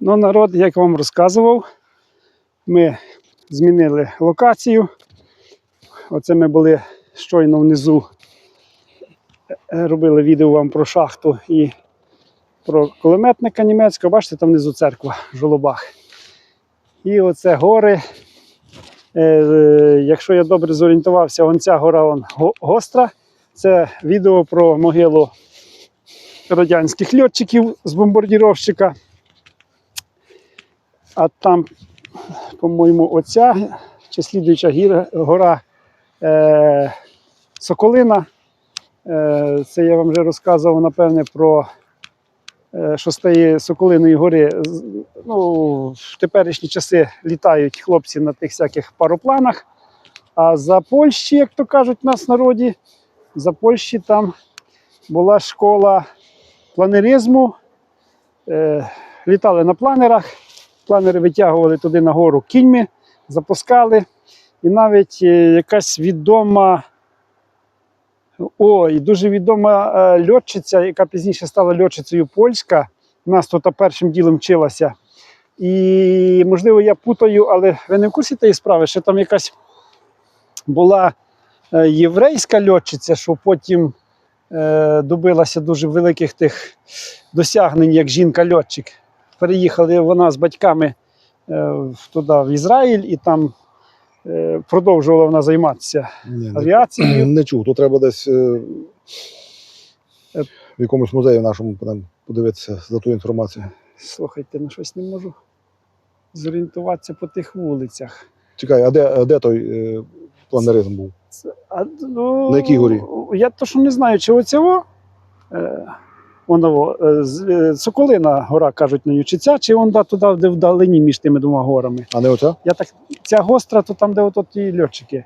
Ну, народ, як вам розказував, ми змінили локацію. Оце ми були щойно внизу. е, Робили відео вам про шахту і про кулеметника німецького. Бачите, там внизу церква жолобах. І оце гори. Е, якщо я добре зорієнтувався, вон ця гора вон, гостра. Це відео про могилу радянських льотчиків з бомбардіровщика. А там, по-моєму, оця чи слідуюча гіра, гора е, Соколина. Е, це я вам вже розказував, напевне, про е, Соколиної гори. Ну, в теперішні часи літають хлопці на тих всяких паропланах. А за Польщі, як то кажуть в нас в народі, за Польщі там була школа планеризму. Е, літали на планерах, планери витягували туди нагору кіньми, запускали. І навіть е, якась відома, ой, дуже відома е, льотчиця, яка пізніше стала льотчицею польська, у нас тут першим ділом вчилася. І, можливо, я путаю, але ви не в курсі тієї справи, що там якась була е, єврейська льотчиця, що потім е, добилася дуже великих тих досягнень, як жінка-льотчик. Переїхали вона з батьками е, в- туди, в Ізраїль, і там е, продовжувала вона займатися Ні, авіацією. не чув. То треба десь е, в якомусь музеї нашому подивитися за ту інформацію. Слухайте, на щось не можу зорієнтуватися по тих вулицях. Чекай, а де, а де той е, планеризм був? Це- А, ну, На якій горі? Я то що не знаю, чи оцього. Е, воно, е, з- е, Соколина гора, кажуть, на Ючиця, чи он да, туди, де вдалині між тими двома горами. А не оця? Я так, ця гостра, то там, де от ті льотчики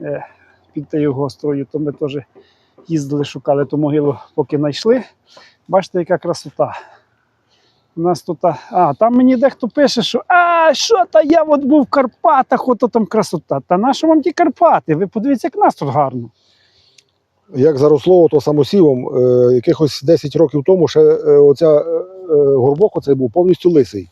е, під тією гострою, то ми теж їздили, шукали ту могилу, поки знайшли. Бачите, яка красота. У нас тут, а, там мені дехто пише, що а що та я от був в Карпатах, ото там красота. Та нащо вам ті Карпати? Ви подивіться, як нас тут гарно. Як заросло то самосівом, е, якихось 10 років тому ще е, оця е, е, горбок оцей був повністю лисий.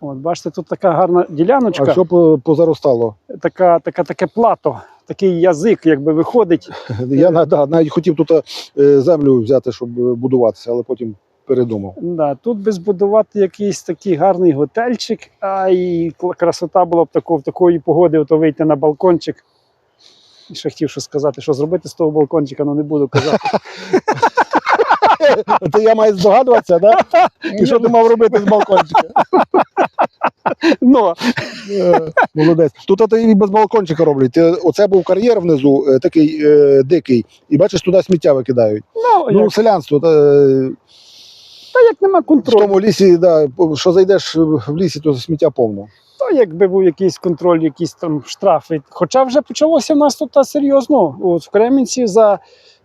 От, бачите, тут така гарна діляночка, А все по- позаростало. така, така, таке плато, такий язик, якби виходить. Я на- да, навіть хотів тут е, землю взяти, щоб е, будуватися, але потім передумав. Да, тут би збудувати якийсь такий гарний готельчик, а і красота була б тако, в такої погоди, то вийти на балкончик. Ще хотів що сказати, що зробити з того балкончика, але не буду казати. Ти я маю здогадуватися, да? І що ти мав робити з балкончика? Ну, Е, Молодець. Тут ото і без балкончика роблять. Оце був кар'єр внизу, е, такий е, дикий, і бачиш, туди сміття викидають. ну, Ну, селянство. Та, е, та як нема в тому лісі, да, що зайдеш в лісі, то сміття повно. Якби був якийсь контроль, якісь там штрафи. Хоча вже почалося в нас тут серйозно. От в Кременці за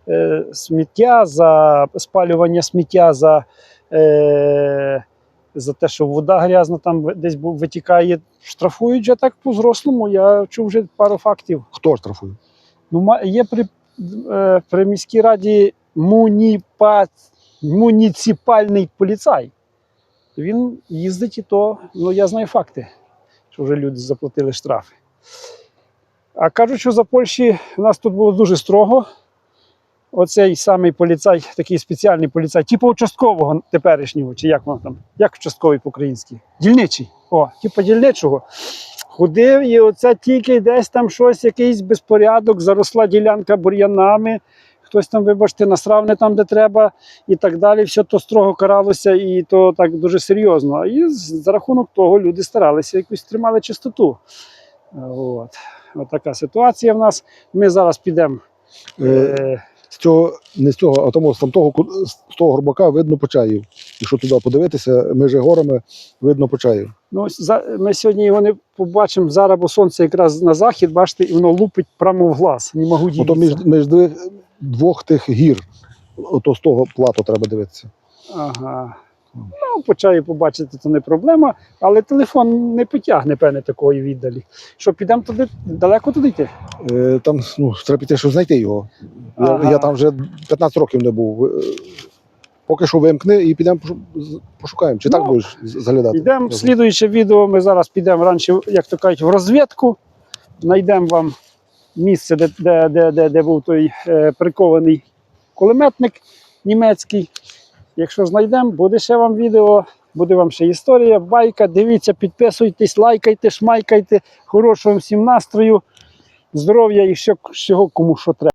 е, сміття, за спалювання сміття, за, е, за те, що вода грязна там десь витікає, штрафують вже так по-зрослому. Я чув вже пару фактів. Хто штрафує? Ну, є при, е, при міській раді муніпа, муніципальний поліцай. Він їздить і то, ну я знаю факти, що вже люди заплатили штрафи. А кажуть, що за Польщі в нас тут було дуже строго. Оцей самий поліцай, такий спеціальний поліцай, типу участкового теперішнього, чи як воно там, як участковий по-українськи? Дільничий. О, типу дільничого. Ходив і оце тільки десь там щось, якийсь безпорядок, заросла ділянка бур'янами, хтось там, вибачте, насрав не там, де треба, і так далі. Все то строго каралося, і то так дуже серйозно. І за рахунок того люди старалися якусь тримали чистоту. От. От така ситуація в нас. Ми зараз підемо. Е, з цього, не з цього, а тому з там того, з того горбака видно почаїв. Якщо туди подивитися, між горами видно почаїв. Ну, за, ми сьогодні його не побачимо зараз, бо сонце якраз на захід, бачите, і воно лупить прямо в глаз. Не можу Ото між, дивитися. між двох, тих гір, ото з того плато треба дивитися. Ага. Ну, по чаю побачити, то не проблема, але телефон не потягне, певне, такої віддалі. Що, підемо туди, далеко туди йти? Е, там ну, треба піти, щоб знайти його. Я, Ага. я там вже 15 років не був. Е, Поки що вимкни і підемо пошукаємо. Чи так Ну, будеш заглядати? Йдемо слідуюче відео. Ми зараз підемо раніше, як то кажуть, в розвідку. Знайдемо вам місце, де, де, де, де, де був той е, прикований кулеметник німецький. Якщо знайдемо, буде ще вам відео, буде вам ще історія, байка. Дивіться, підписуйтесь, лайкайте, шмайкайте. Хорошого всім настрою, здоров'я і всього кому що треба.